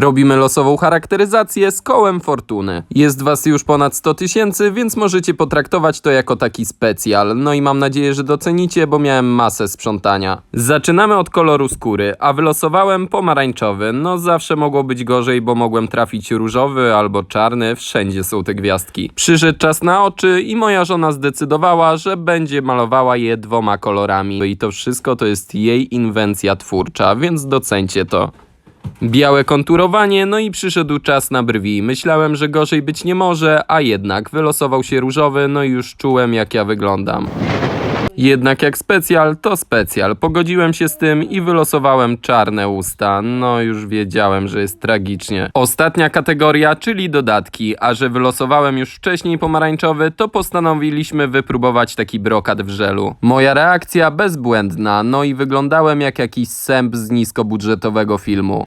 Robimy losową charakteryzację z kołem fortuny. Jest was już ponad 100 tysięcy, więc możecie potraktować to jako taki specjal. No i mam nadzieję, że docenicie, bo miałem masę sprzątania. Zaczynamy od koloru skóry, a wylosowałem pomarańczowy. No zawsze mogło być gorzej, bo mogłem trafić różowy albo czarny, wszędzie są te gwiazdki. Przyszedł czas na oczy i moja żona zdecydowała, że będzie malowała je dwoma kolorami. I to wszystko to jest jej inwencja twórcza, więc docencie to. Białe konturowanie, no i przyszedł czas na brwi. Myślałem, że gorzej być nie może, a jednak wylosował się różowy, no i już czułem jak ja wyglądam. Jednak jak specjal, to specjal. Pogodziłem się z tym i wylosowałem czarne usta. No już wiedziałem, że jest tragicznie. Ostatnia kategoria, czyli dodatki, a że wylosowałem już wcześniej pomarańczowy, to postanowiliśmy wypróbować taki brokat w żelu. Moja reakcja bezbłędna, no i wyglądałem jak jakiś sęp z niskobudżetowego filmu.